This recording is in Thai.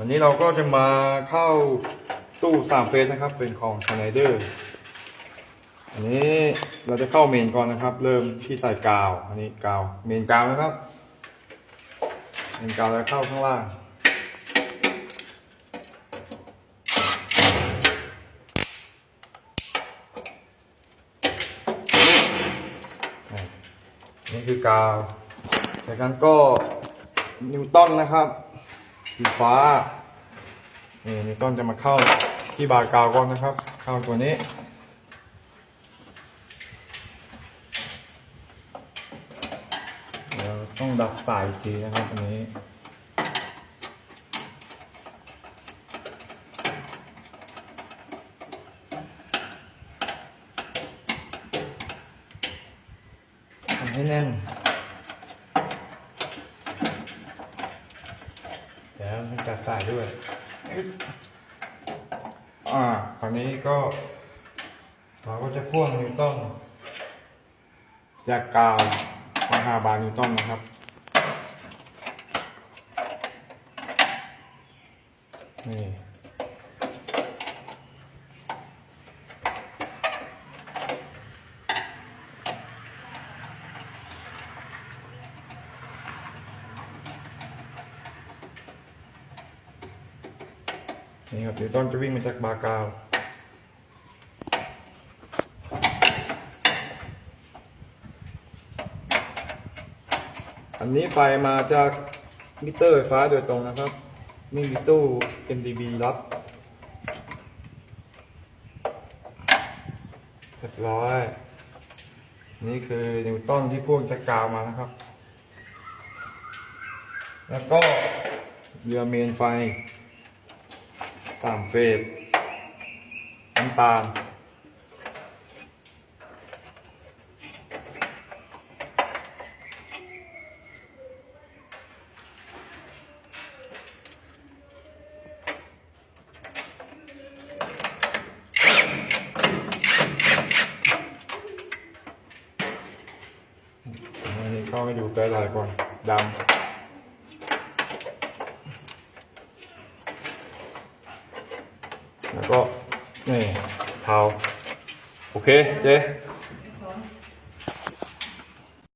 วันนี้เราก็จะมาเข้าตู้สามเฟสนะครับ เป็นของชไนเดอร์อันนี้เราจะเข้าเมนก่อนนะครับ เริ่มที่ใส่กาว อันนี้กาวเมนกาวนะครับ เมนกาวแล้วเข้าข้างล่างนี่คือกาวจากนั้นก็นิวตันนะครับ สีฟ้า นี่นิวตันจะมาเข้าที่บาร์กาวก่อนนะครับ เข้าตัวนี้ เดี๋ยวต้องดับสายอีกทีนะครับอันนี้ทำให้แน่น เดี๋ยว มันจะใส่ด้วย อ่า คราวนี้ก็ เราก็จะพ่วงนิวตันจากกาวมาหาบานนิวตันนะครับ นี่ นี่ครับนิวตันจะวิ่งมาจากบากาวอันนี้ไฟมาจากมิเตอร์ไฟฟ้าโดยตรงนะครับไม่มีตู้ MDB รับเรียบร้อย นี่คือนิวตันที่พ่วงจากกาวมานะครับ แล้วก็เรือเมนไฟ สามเฟสน้ำตาลอันนี้เข้าไปดูไกด์ไลน์ก่อนดำ แล้วก็นี่เทาโอเคเจ๊